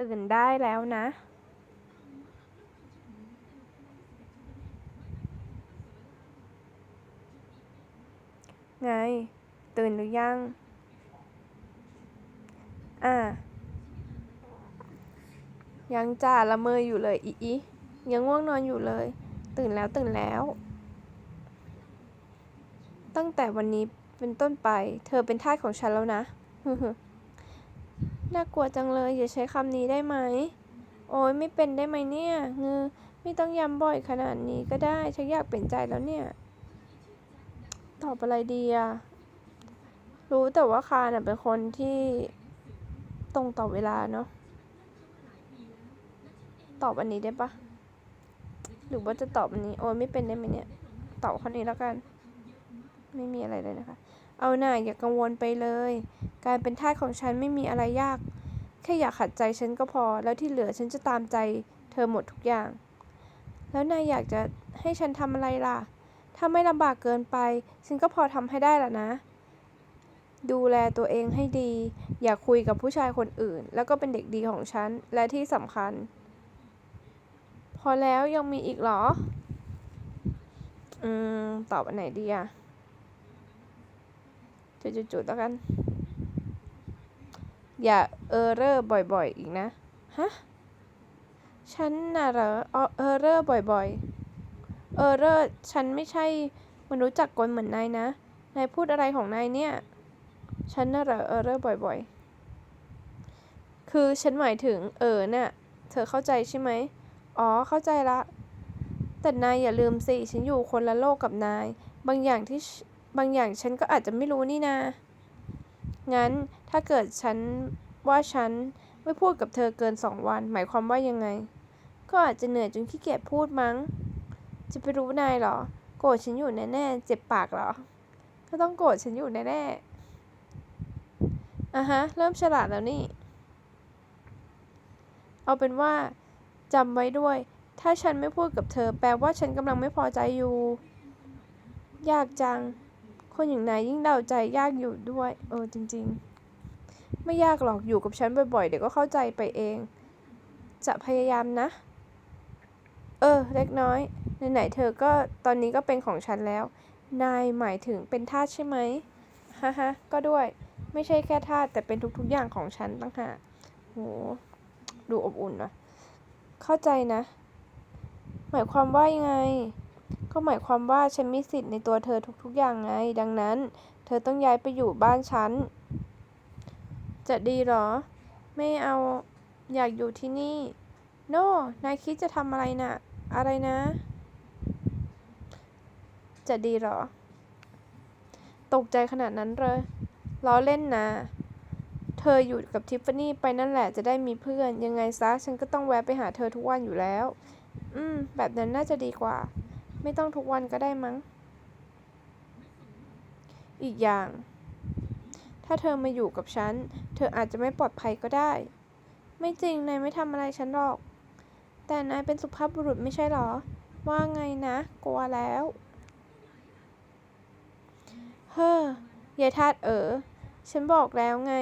ตื่นได้แล้วนะ ไง ตื่นหรือยัง อ่า ยังจ่าละเมออยู่เลยอีอียังง่วงนอนอยู่เลย ตื่นแล้วตื่นแล้ว ตั้งแต่วันนี้เป็นต้นไป เธอเป็นทาสของฉันแล้วนะ น่ากลัวจังเลยอย่าใช้คำนี้ได้ไหม โอ้ยไม่เป็นได้ไหมเนี่ยงือไม่ต้องย้ำบ่อยขนาดนี้ก็ได้ฉันอยากเปลี่ยนใจแล้วเนี่ย ตอบอะไรดีอะรู้แต่ว่าคาน่ะเป็นคนที่ตรงต่อเวลาเนาะตอบอันนี้ได้ปะหรือว่าจะตอบอันนี้ โอ้ยไม่เป็นได้ไหมเนี่ย ตอบข้อนี้แล้วกัน ไม่มีอะไรเลยนะคะ เอาหน่าอย่ากังวลไปเลย การเป็นทาสของฉันไม่มีอะไรยาก แค่อยากขัดใจฉันก็พอ แล้วที่เหลือฉันจะตามใจเธอหมดทุกอย่าง แล้วนายอยากจะให้ฉันทำอะไรล่ะ ถ้าไม่ลำบากเกินไป ฉันก็พอทำให้ได้ล่ะนะ ดูแลตัวเองให้ดี อย่าคุยกับผู้ชายคนอื่น แล้วก็เป็นเด็กดีของฉัน และที่สำคัญ พอแล้วยังมีอีกเหรอ อืม ตอบอันไหนดีอะ จุดๆแล้วกัน อย่าเออเรอร์บ่อยๆ อีกนะ ฮะ ฉันน่ะเหรอเออเออเรอร์บ่อยๆ เออเรอร์ฉันไม่ใช่มนุษย์จักรกลเหมือนนายนะ นายพูดอะไรของนายเนี่ย ฉันน่ะเหรอเออเรอร์บ่อยๆ คือฉันหมายถึงเออเนี่ยเธอเข้าใจใช่ไหม อ๋อ เข้าใจละ แต่นายอย่าลืมสิ ฉันอยู่คนละโลกกับนาย บางอย่างที่ บางอย่างฉันก็อาจจะไม่รู้นี่นา งั้นถ้าเกิดฉันว่าฉันไม่พูดกับเธอเกินสองวัน หมายความว่ายังไง ก็อาจจะเหนื่อยจนขี้เกียจพูดมั้ง จะไปรู้นายเหรอ โกรธฉันอยู่แน่ๆ เจ็บปากเหรอ ก็ต้องโกรธฉันอยู่แน่ๆอะฮะ เริ่มฉลาดแล้วนี่ เอาเป็นว่าจำไว้ด้วย ถ้าฉันไม่พูดกับเธอ แปลว่าฉันกำลังไม่พอใจอยู่ ยากจัง คนอย่างนายยิ่งเดาใจยากอยู่ด้วย เออจริง ๆ ไม่ยากหรอกอยู่กับฉันบ่อยๆ เดี๋ยวก็เข้าใจไปเอง จะพยายามนะ เออ เล็กน้อยไหนๆเธอก็ตอนนี้ก็เป็นของฉันแล้ว นายหมายถึงเป็นทาสใช่ไหมฮ่าฮะก็ด้วย ไม่ใช่แค่ทาสแต่เป็นทุกๆอย่างของฉันตั้งหากโหดูอบอุ่นวะเข้าใจนะ หมายความว่ายังไง ก็หมายความว่าฉันมีสิทธิ์ในตัวเธอทุกๆ อย่างไง ดังนั้น เธอต้องย้ายไปอยู่บ้านฉัน จะดีเหรอ ไม่เอาอยากอยู่ที่นี่ โน่ นายคิดจะทำอะไรน่ะ อะไรนะ จะดีเหรอ ตกใจขนาดนั้นเลยล้อเล่นนะ เธออยู่กับทิฟฟานี่ไปนั่นแหละจะได้มีเพื่อน ยังไงซะ ฉันก็ต้องแวะไปหาเธอทุกวันอยู่แล้ว อืม แบบนั้นน่าจะดีกว่า ไม่ต้องทุกวันก็ได้มั้ง อีกอย่าง ถ้าเธอมาอยู่กับฉัน เธออาจจะไม่ปลอดภัยก็ได้ ไม่จริงนายไม่ทำอะไรฉันหรอก แต่นายเป็นสุภาพบุรุษไม่ใช่หรอ ว่าไงนะ กลัวแล้ว เฮ้อยายทาดเออฉันบอกแล้วไง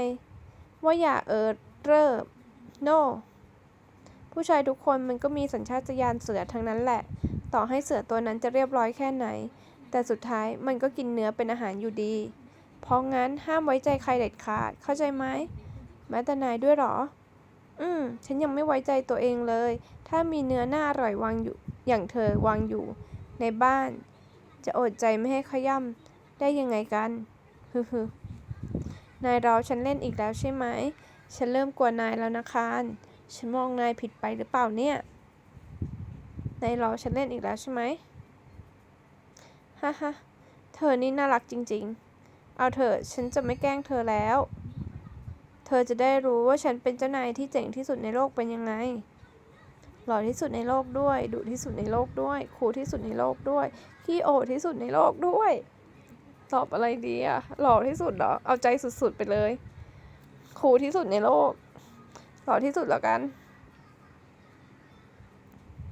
ว่าอย่าเออเร่อ no ผู้ชายทุกคนมันก็มีสัญชาตญาณเสือทั้งนั้นแหละ ต่อให้เสือตัวนั้นจะเรียบร้อยแค่ไหน แต่สุดท้ายมันก็กินเนื้อเป็นอาหารอยู่ดี เพราะงั้นห้ามไว้ใจใครเด็ดขาด เข้าใจไหมแม้แต่นายด้วยหรอ อืม ฉันยังไม่ไว้ใจตัวเองเลย ถ้ามีเนื้อหน้าอร่อยวางอยู่ อย่างเธอวางอยู่ ในบ้าน จะอดใจไม่ให้ขย่ำได้ยังไงกัน ฮึฮึนายเราฉันเล่นอีกแล้วใช่ไหม ฉันเริ่มกลัวนายแล้วนะคารฉันมองนายผิดไปหรือเปล่าเนี่ย นายราฉันเล่นอีกแล้วใช่ไหมฮ่าฮ่าเธอนี่น่ารักจริง ๆ เอาเถอะฉันจะไม่แกล้งเธอแล้ว เธอจะได้รู้ว่าฉันเป็นเจ้านายที่เจ๋งที่สุดในโลกเป็นยังไง หล่อที่สุดในโลกด้วย ดุที่สุดในโลกด้วยคูลที่สุดในโลกด้วย ขี้โอดที่สุดในโลกด้วย ตอบอะไรดีอะหล่อที่สุดเหรอ เอาใจสุดๆไปเลยคูลที่สุดในโลก หล่อที่สุดแล้วกัน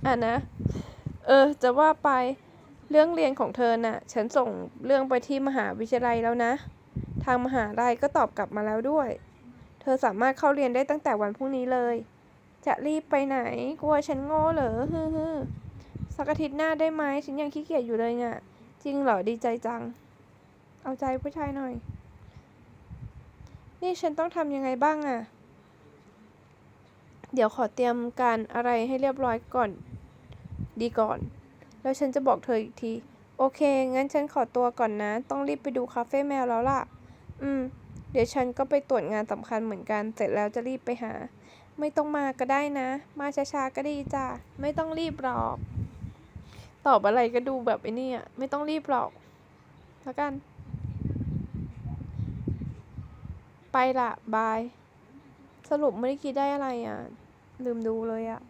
อะนะ เออ จะว่าไปเรื่องเรียนของเธอน่ะ ฉันส่งเรื่องไปที่มหาวิทยาลัยแล้วนะ ทางมหาลัยก็ตอบกลับมาแล้วด้วย เธอสามารถเข้าเรียนได้ตั้งแต่วันพรุ่งนี้เลย จะรีบไปไหน กลัวฉันโง่เหรอฮึฮึสักอาทิตย์หน้าได้ไหมฉันยังขี้เกียจอยู่เลยเนี่ยจริงเหรอดีใจจัง เอาใจผู้ชายหน่อย นี่ฉันต้องทำยังไงบ้างอะ เดี๋ยวขอเตรียมการอะไรให้เรียบร้อยก่อน ดีก่อน แล้วฉันจะบอกเธออีกที โอเค งั้นฉันขอตัวก่อนนะ ต้องรีบไปดูคาเฟ่แมวแล้วล่ะ อืม เดี๋ยวฉันก็ไปตรวจงานสำคัญเหมือนกัน เสร็จแล้วจะรีบไปหา ไม่ต้องมาก็ได้นะ มาช้าๆก็ดีจ้ะ ไม่ต้องรีบหรอก ตอบอะไรก็ดูแบบไอ้นี่อะไม่ต้องรีบหรอก แล้วกัน ไปละบาย สรุปไม่ได้คิดได้อะไรอะ ลืมดูเลยอะ